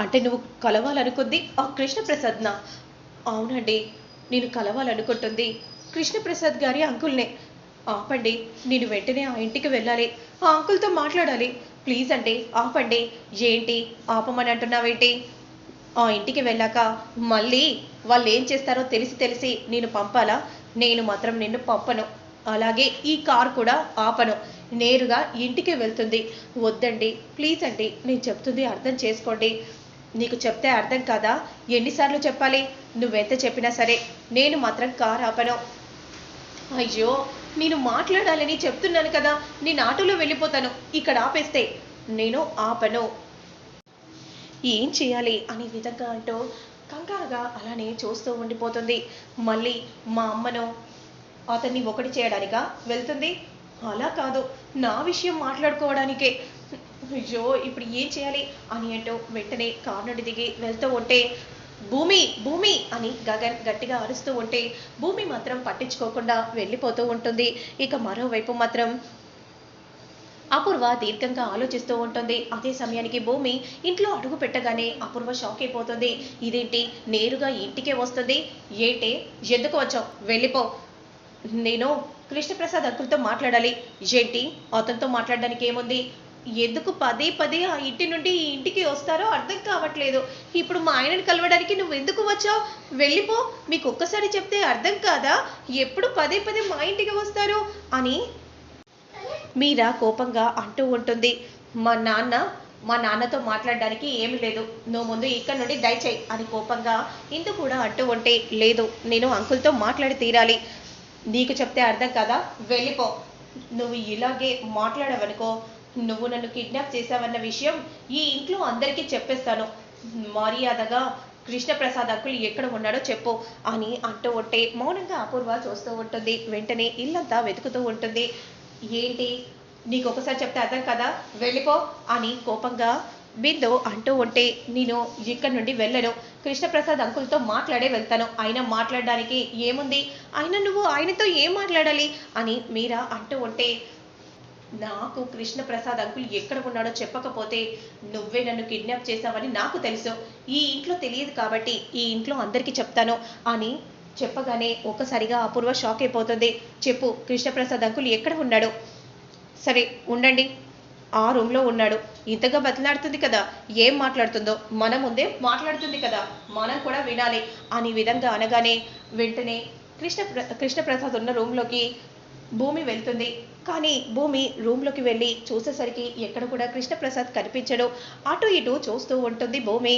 అంటే నువ్వు కలవాలనుకుంది ఆ కృష్ణప్రసాద్నా. అవునండి నేను కలవాలనుకుంటుంది. కృష్ణప్రసాద్ గారి అంకుల్నే. ఆపండి నేను వెంటనే ఆ ఇంటికి వెళ్ళాలి. ఆ అంకుల్తో మాట్లాడాలి. ప్లీజ్ అండి ఆపండి. ఏంటి ఆపమని అంటున్నావేంటి? ఆ ఇంటికి వెళ్ళాక మళ్ళీ వాళ్ళు ఏం చేస్తారో తెలిసి తెలిసి నేను పంపాలా? నేను మాత్రం నిన్ను పంపను. అలాగే ఈ కార్ కూడా ఆపను. నేరుగా ఇంటికి వెళ్తుంది. వద్దండి ప్లీజ్ అండి నేను చెప్తుంది అర్థం చేసుకోండి. నీకు చెప్తే అర్థం కాదా? ఎన్నిసార్లు చెప్పాలి? నువ్వెంత చెప్పినా సరే నేను మాత్రం కార్ ఆపను. అయ్యో నేను మాట్లాడాలని చెప్తున్నాను కదా. నేను ఆటోలో వెళ్ళిపోతాను. ఇక్కడ ఆపేస్తే నేను ఆపను. ఏం చేయాలి అనే విధంగా అంటూ కంగారుగా అలానే చూస్తూ ఉండిపోతుంది. మళ్ళీ మా అమ్మను అతన్ని ఒకటి చేయడానిక? వెళ్తుంది. అలా కాదు. నా విషయం మాట్లాడుకోవడానికే. అయ్యో ఇప్పుడు ఏం చేయాలి అని అంటూ వెంటనే కారు నుండి దిగి వెళ్తూ ఉంటే భూమి భూమి అని గగన్ గట్టిగా అరుస్తూ ఉంటే భూమి మాత్రం పట్టించుకోకుండా వెళ్ళిపోతూ ఉంటుంది. ఇక మరోవైపు మాత్రం అపూర్వ దీర్ఘంగా ఆలోచిస్తూ ఉంటుంది. అదే సమయానికి భూమి ఇంట్లో అడుగు పెట్టగానే అపూర్వ షాక్ అయిపోతుంది. ఇదేంటి? నేరుగా ఇంటికే వస్తుంది? ఏంటి? ఎందుకు వచ్చావు? వెళ్ళిపో. నేను కృష్ణప్రసాద్ అంకుల్తో మాట్లాడాలి. ఏంటి? అతనితో మాట్లాడడానికి ఏముంది ఎందుకు పదే పదే ఆ ఇంటి నుండి ఈ ఇంటికి వస్తారో అర్థం కావట్లేదు. ఇప్పుడు మా ఆయనని కలవడానికి నువ్వు ఎందుకు వచ్చావు? వెళ్ళిపో మీకు ఒక్కసారి చెప్తే అర్థం కాదా? ఎప్పుడు పదే పదే మా ఇంటికి వస్తారు అని మీరా కోపంగా అంటూ ఉంటుంది. మా నాన్న మా నాన్నతో మాట్లాడడానికి ఏమి లేదు. నువ్వు ముందు ఇక్కడ నుండి దయచేయి అని కోపంగా ఇందు కూడా అంటూ ఉంటే లేదు నేను అంకుల్తో మాట్లాడి తీరాలి. నీకు చెప్తే అర్థం కదా? వెళ్ళిపో. నువ్వు ఇలాగే మాట్లాడవనుకో నువ్వు నన్ను కిడ్నాప్ చేశావన్న విషయం ఈ ఇంట్లో అందరికీ చెప్పేస్తాను. మర్యాదగా కృష్ణప్రసాద్ అంకుల్ ఎక్కడ ఉన్నాడో చెప్పు అని అంటూ ఉంటే మౌనంగా అపూర్వ చూస్తూ ఉంటుంది. వెంటనే ఇల్లంతా వెతుకుతూ ఉంటుంది. ఏంటి? నీకు ఒకసారి చెప్తే అర్థం కదా? వెళ్ళిపో అని కోపంగా బిందు అంటూ ఉంటే నేను ఇక్కడి నుండి వెళ్ళను. కృష్ణప్రసాద్ అంకుల్తో మాట్లాడే వెళ్తాను. ఆయన మాట్లాడడానికి ఏముంది? ఆయన నువ్వు ఆయనతో ఏం మాట్లాడాలి? అని మీరా అంటూ ఉంటే నాకు కృష్ణప్రసాద్ అంకుల్ ఎక్కడ ఉన్నాడో చెప్పకపోతే నువ్వే నన్ను కిడ్నాప్ చేశావని నాకు తెలుసు. ఈ ఇంట్లో తెలియదు కాబట్టి ఈ ఇంట్లో అందరికీ చెప్తాను. అని చెప్పగానే ఒక్కసారిగా అపూర్వ షాక్ అయిపోతుంది. చెప్పు కృష్ణప్రసాద్ అంకుల్ ఎక్కడ ఉన్నాడు? సరే ఉండండి. ఆ రూమ్లో ఉన్నాడు. ఇంతగా బతిలాడుతుంది కదా ఏం మాట్లాడుతుందో? మన ముందే మాట్లాడుతుంది కదా మనం కూడా వినాలి. అని విధంగా అనగానే వెంటనే కృష్ణ కృష్ణప్రసాద్ ఉన్న రూమ్లోకి భూమి వెళ్తుంది. కానీ భూమి రూమ్లోకి వెళ్ళి చూసేసరికి ఎక్కడ కూడా కృష్ణప్రసాద్ కనిపించడు. అటు ఇటు చూస్తూ ఉంటుంది భూమి.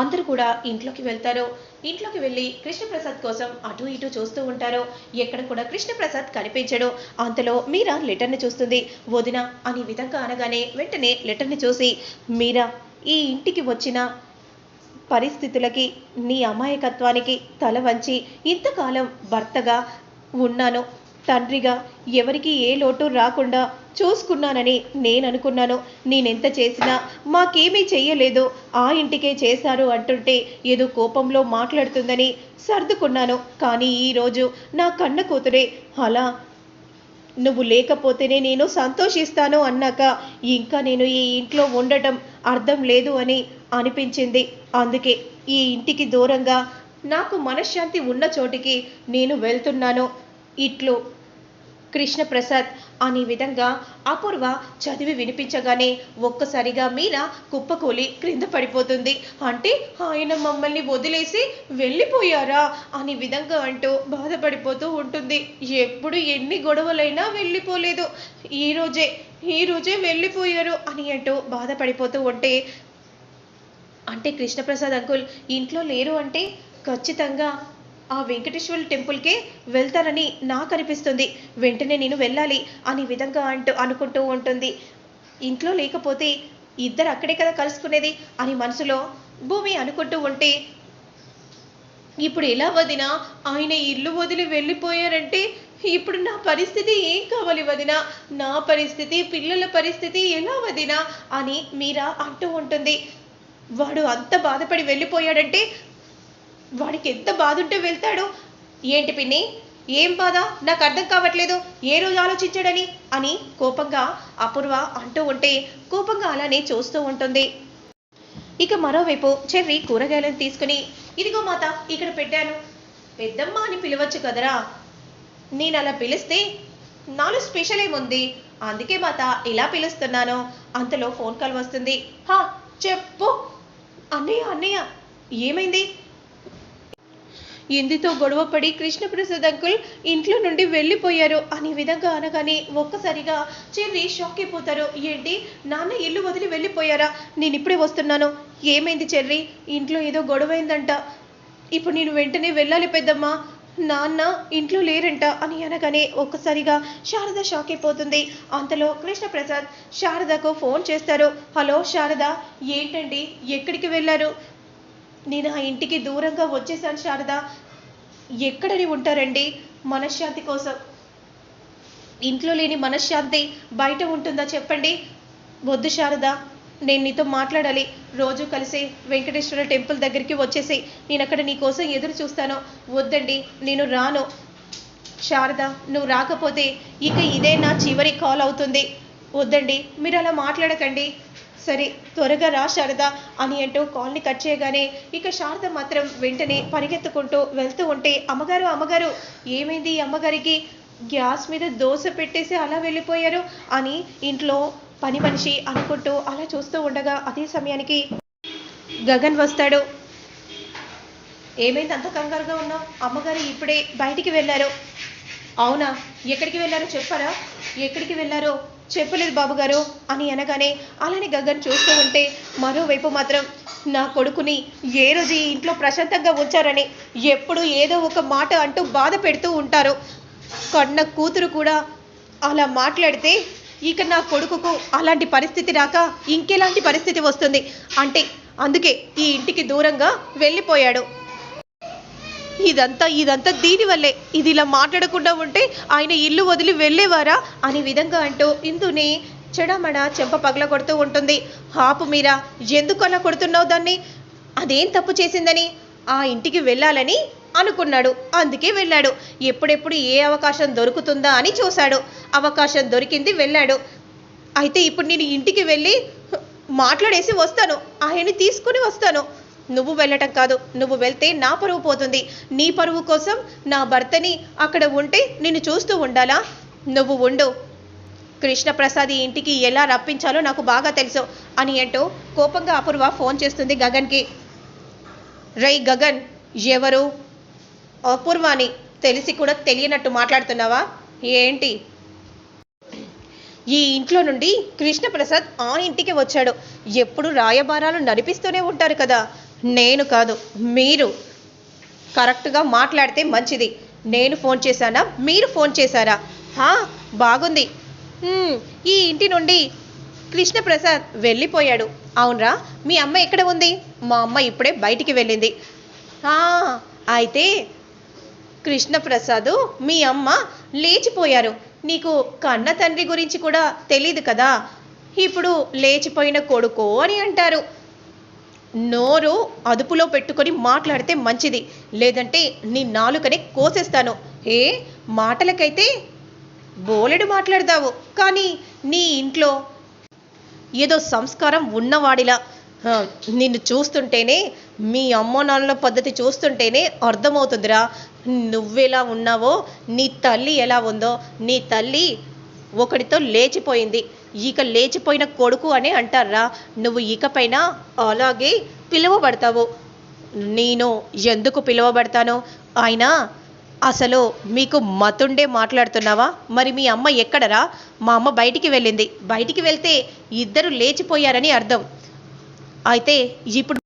అందరూ కూడా ఇంట్లోకి వెళ్తారు. ఇంట్లోకి వెళ్ళి కృష్ణప్రసాద్ కోసం అటు ఇటు చూస్తూ ఉంటారు. ఎక్కడ కూడా కృష్ణప్రసాద్ కనిపించడు. అంతలో మీరా లెటర్ని చూస్తుంది. వదిన అని విధంగా అనగానే వెంటనే లెటర్ని చూసి మీరా ఈ ఇంటికి వచ్చిన పరిస్థితులకి నీ అమాయకత్వానికి తల వంచి ఇంతకాలం భర్తగా ఉన్నాను. తండ్రిగా ఎవరికి ఏ లోటు రాకుండా చూసుకున్నానని నేను అనుకున్నాను నేనెంత చేసినా మాకేమీ చెయ్యలేదు. ఆ ఇంటికే చేశారు అంటుంటే ఏదో కోపంలో మాట్లాడుతుందని సర్దుకున్నాను. కానీ ఈరోజు నా కన్న కూతురే అలా నువ్వు లేకపోతేనే నేను సంతోషిస్తాను అన్నాక ఇంకా నేను ఈ ఇంట్లో ఉండటం అర్థం లేదు అని అనిపించింది. అందుకే ఈ ఇంటికి దూరంగా నాకు మనశ్శాంతి ఉన్న చోటికి నేను వెళ్తున్నాను. ఇట్లు. కృష్ణప్రసాద్ అనే విధంగా అపూర్వ చదివి వినిపించగానే ఒక్కసారిగా మీర కుప్పకూలి క్రింద పడిపోతుంది. అంటే ఆయన మమ్మల్ని వదిలేసి వెళ్ళిపోయారా? అనే విధంగా అంటూ బాధపడిపోతూ ఉంటుంది. ఎప్పుడు ఎన్ని గొడవలైనా వెళ్ళిపోలేదు. ఈ రోజే ఈ రోజే వెళ్ళిపోయారు అని అంటూ బాధపడిపోతూ ఉంటే అంటే కృష్ణప్రసాద్ అంకుల్ ఇంట్లో లేరు అంటే ఖచ్చితంగా ఆ వెంకటేశ్వర టెంపుల్కే వెళ్తారని నాకు అనిపిస్తుంది వెంటనే నేను వెళ్ళాలి అనే విధంగా అంటూ అనుకుంటూ ఉంటుంది. ఇంట్లో లేకపోతే ఇద్దరు అక్కడే కదా కలుసుకునేది అని మనసులో భూమి అనుకుంటూ ఉంటే ఇప్పుడు ఎలా వదినా? ఆయన ఇల్లు వదిలి వెళ్ళిపోయారంటే ఇప్పుడు నా పరిస్థితి ఏం కావాలి వదినా? నా పరిస్థితి పిల్లల పరిస్థితి ఎలా వదినా? అని మీరా అంటూ ఉంటుంది. వాడు అంత బాధపడి వెళ్ళిపోయాడంటే వాడికి ఎంత బాధ ఉంటే వెళ్తాడు. ఏంటి పిన్ని? ఏం బాధ? నాకు అర్థం కావట్లేదు. ఏ రోజు ఆలోచించాడని? అని కోపంగా అపూర్వ అంటూ ఉంటే కోపంగా అలానే చూస్తూ ఉంటుంది. ఇక మరోవైపు చెర్రి కూరగాయలను తీసుకుని ఇదిగో మాత ఇక్కడ పెట్టాను. పెద్దమ్మ అని పిలవచ్చు కదరా? నేను అలా పిలిస్తే నాలో స్పెషల్ ఏముంది అందుకే మాత ఇలా పిలుస్తున్నాను. అంతలో ఫోన్ కాల్ వస్తుంది. హా చెప్పు. అన్నయ్య అన్నయ్య ఏమైంది? ఇందితో గొడవపడి కృష్ణప్రసాద్ అంకుల్ ఇంట్లో నుండి వెళ్ళిపోయారు. అనే విధంగా అనగానే ఒక్కసారిగా చెర్రి షాక్ అయిపోతారు. ఏంటి? నాన్న ఇల్లు వదిలి వెళ్ళిపోయారా? నేను ఇప్పుడే వస్తున్నాను. ఏమైంది చెర్రి? ఇంట్లో ఏదో గొడవైందంట. ఇప్పుడు నేను వెంటనే వెళ్ళాలి పెద్దమ్మా. నాన్న ఇంట్లో లేరంట అని అనగానే ఒక్కసారిగా శారద షాక్ అయిపోతుంది. అంతలో కృష్ణప్రసాద్ శారదకు ఫోన్ చేస్తారు. హలో శారద ఏంటండి? ఎక్కడికి వెళ్ళారు? నేను ఆ ఇంటికి దూరంగా వచ్చేసాను శారద. ఎక్కడని ఉంటారండి? మనశ్శాంతి కోసం. ఇంట్లో లేని మనశ్శాంతి బయట ఉంటుందా చెప్పండి? వద్దు శారద. నేను నీతో మాట్లాడాలి. రోజు కలిసి వెంకటేశ్వర టెంపుల్ దగ్గరికి వచ్చేసి నేను అక్కడ నీ కోసం ఎదురు చూస్తాను. వద్దండి నేను రాను. శారద నువ్వు రాకపోతే ఇక ఇదే నా చివరి కాల్ అవుతుంది. వద్దండి మీరు అలా మాట్లాడకండి. సరే త్వరగా రా శారద అని అంటూ కాల్ని కట్ చేయగానే ఇక శారద మాత్రం వెంటనే పరిగెత్తుకుంటూ వెళ్తూ ఉంటే అమ్మగారు అమ్మగారు ఏమైంది అమ్మగారికి? గ్యాస్ మీద దోశ పెట్టేసి అలా వెళ్ళిపోయారు అని ఇంట్లో పని మనిషి అనుకుంటూ అలా చూస్తూ ఉండగా అదే సమయానికి గగన్ వస్తాడు. ఏమైంది అంత కంగారుగా ఉన్నావు? అమ్మగారు ఇప్పుడే బయటికి వెళ్ళారు. అవునా? ఎక్కడికి వెళ్ళారో చెప్పారా? ఎక్కడికి వెళ్ళారో? చెప్పలేదు బాబుగారు అని అనగానే అలానే గగన్ చూస్తూ ఉంటే మరోవైపు మాత్రం నా కొడుకుని ఏ రోజు ఈ ఇంట్లో ప్రశాంతంగా ఉంచారని ఎప్పుడు ఏదో ఒక మాట అంటూ బాధ పెడుతూ ఉంటారు. కన్న కూతురు కూడా అలా మాట్లాడితే ఇక నా కొడుకుకు అలాంటి పరిస్థితి రాక ఇంకెలాంటి పరిస్థితి వస్తుంది? అంటే అందుకే ఈ ఇంటికి దూరంగా వెళ్ళిపోయాడు. ఇదంతా ఇదంతా దీనివల్లే ఇది ఇలా మాట్లాడకుండా ఉంటే ఆయన ఇల్లు వదిలి వెళ్ళేవారా? అనే విధంగా అంటూ ఇందుని చెడమడ చెంప పగల కొడుతూ ఉంటుంది. హాపు మీరా ఎందుకు అలా కొడుతున్నావు దాన్ని? అదేం తప్పు చేసిందని? ఆ ఇంటికి వెళ్ళాలని అనుకున్నాడు. అందుకే వెళ్ళాడు. ఎప్పుడెప్పుడు ఏ అవకాశం దొరుకుతుందా అని చూశాడు. అవకాశం దొరికింది వెళ్ళాడు. అయితే ఇప్పుడు నేను ఇంటికి వెళ్ళి మాట్లాడేసి వస్తాను. ఆయన్ని తీసుకుని వస్తాను. నువ్వు వెళ్ళటం కాదు. నువ్వు వెళ్తే నా పరువు పోతుంది. నీ పరువు కోసం నా భర్తని అక్కడ ఉంటే నిన్ను చూస్తూ ఉండాలా? నువ్వు ఉండు. కృష్ణప్రసాద్ ఈ ఇంటికి ఎలా రప్పించాలో నాకు బాగా తెలుసు అని అంటూ కోపంగా అపూర్వ ఫోన్ చేస్తుంది గగన్కి. రై గగన్ ఎవరు? అపూర్వాని తెలిసి కూడా తెలియనట్టు మాట్లాడుతున్నావా? ఏంటి? ఈ ఇంట్లో నుండి కృష్ణప్రసాద్ ఆ ఇంటికి వచ్చాడు. ఎప్పుడు రాయబారాలు నడిపిస్తూనే ఉంటారు కదా. నేను కాదు మీరు కరెక్ట్గా మాట్లాడితే మంచిది. నేను ఫోన్ చేశానా? మీరు ఫోన్ చేశారా? బాగుంది. ఈ ఇంటి నుండి కృష్ణప్రసాద్ వెళ్ళిపోయాడు. అవునరా మీ అమ్మ ఎక్కడ ఉంది? మా అమ్మ ఇప్పుడే బయటికి వెళ్ళింది. అయితే కృష్ణప్రసాద్ మీ అమ్మ లేచిపోయారు. నీకు కన్న తండ్రి గురించి కూడా తెలియదు కదా? ఇప్పుడు లేచిపోయిన కొడుకు అని అంటారు. నోరు అదుపులో పెట్టుకొని మాట్లాడితే మంచిది. లేదంటే నీ నాలుకనే కోసేస్తాను. ఏ? మాటలకైతే బోలెడు మాట్లాడతావు. కానీ నీ ఇంట్లో ఏదో సంస్కారం ఉన్నవాడిలా. నిన్ను చూస్తుంటేనే మీ అమ్మ నాన్నల పద్ధతి చూస్తుంటేనే అర్థమవుతుందిరా. నువ్వెలా ఉన్నావో నీ తల్లి ఎలా ఉందో నీ తల్లి ఒకడితో లేచిపోయింది. ఇక లేచిపోయిన కొడుకు అని అంటారా? నువ్వు ఇకపైన అలాగే పిలువబడతావు. నేను ఎందుకు పిలువబడతాను? అయినా అసలు మీకు మతుండే మాట్లాడుతున్నావా? మరి మీ అమ్మ ఎక్కడరా? మా అమ్మ బయటికి వెళ్ళింది. బయటికి వెళ్తే ఇద్దరు లేచిపోయారని అర్థం. అయితే ఇప్పుడు